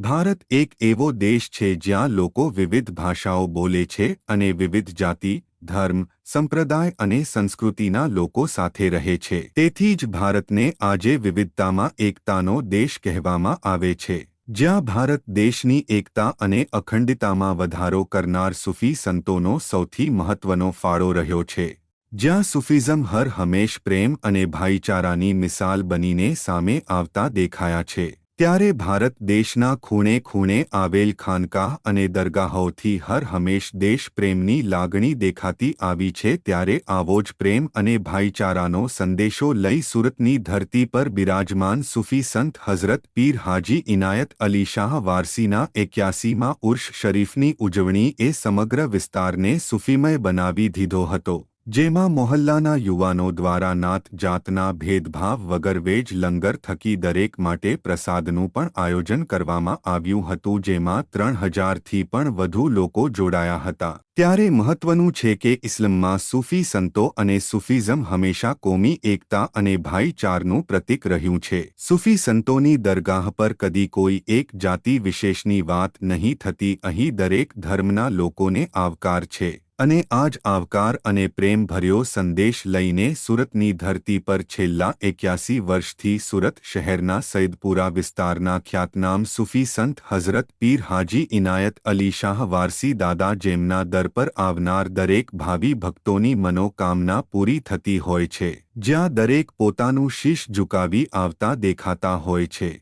ભારત એક એવો દેશ છે જ્યાં લોકો વિવિધ ભાષાઓ બોલે છે અને વિવિધ જાતિ, ધર્મ, સંપ્રદાય અને સંસ્કૃતિના લોકો સાથે રહે છે. તેથી જ ભારતને આજે વિવિધતામાં એકતાનો દેશ કહેવામાં આવે છે. જ્યાં ભારત દેશની એકતા અને અખંડિતામાં વધારો કરનાર સૂફી સંતોનો સૌથી મહત્વનો ફાળો રહ્યો છે. જ્યાં સુફિઝમ હર હંમેશ પ્રેમ અને ભાઈચારાની મિસાલ બનીને સામે આવતા દેખાયા છે. ત્યારે ભારત દેશના ખૂણે ખૂણે આવેલ ખાનકાહ અને દરગાહોથી હર હંમેશ દેશપ્રેમની લાગણી દેખાતી આવી છે ત્યારે આવો જ પ્રેમ અને ભાઈચારાનો સંદેશો લઈ સુરતની ધરતી પર બિરાજમાન સુફી સંત હઝરત પીર હાજી ઇનાયત અલી શાહ વારસીના એક્યાસીમાં ઉર્ષ શરીફની ઉજવણી એ સમગ્ર વિસ્તારને સુફીમય બનાવી દીધો હતો. જેમાં મોહલ્લાના યુવાનો દ્વારા નાત જાતના ભેદભાવ વગર વેજ લંગર થકી દરેક માટે પ્રસાદનું પણ આયોજન કરવામાં આવ્યું હતું, જેમાં ત્રણ હજારથી પણ વધુ લોકો જોડાયા હતા. ત્યારે મહત્વનું છે કે ઇસ્લામમાં સૂફી સંતો અને સુફીઝમ હંમેશા કોમી, એકતા અને ભાઈચારનું પ્રતીક રહ્યું છે. સૂફી સંતોની દરગાહ પર કદી કોઈ એક જાતિ વિશેષની વાત નહીં થતી, અહીં દરેક ધર્મના લોકોને આવકાર છે. અને આ જ આવકાર અને પ્રેમ ભર્યો સંદેશ લઈને સુરતની ધરતી પર છેલ્લા એક્યાસી વર્ષથી સુરત શહેરના સૈદપુરા વિસ્તારના ખ્યાતનામ સુફી સંત હઝરત પીર હાજી ઇનાયત અલી શાહ વારસી દાદા જેમના દર પર આવનાર દરેક ભાવિ ભક્તોની મનોકામના પૂરી થતી હોય છે, જ્યાં દરેક પોતાનું શીશ ઝુકાવી આવતા દેખાતા હોય છે.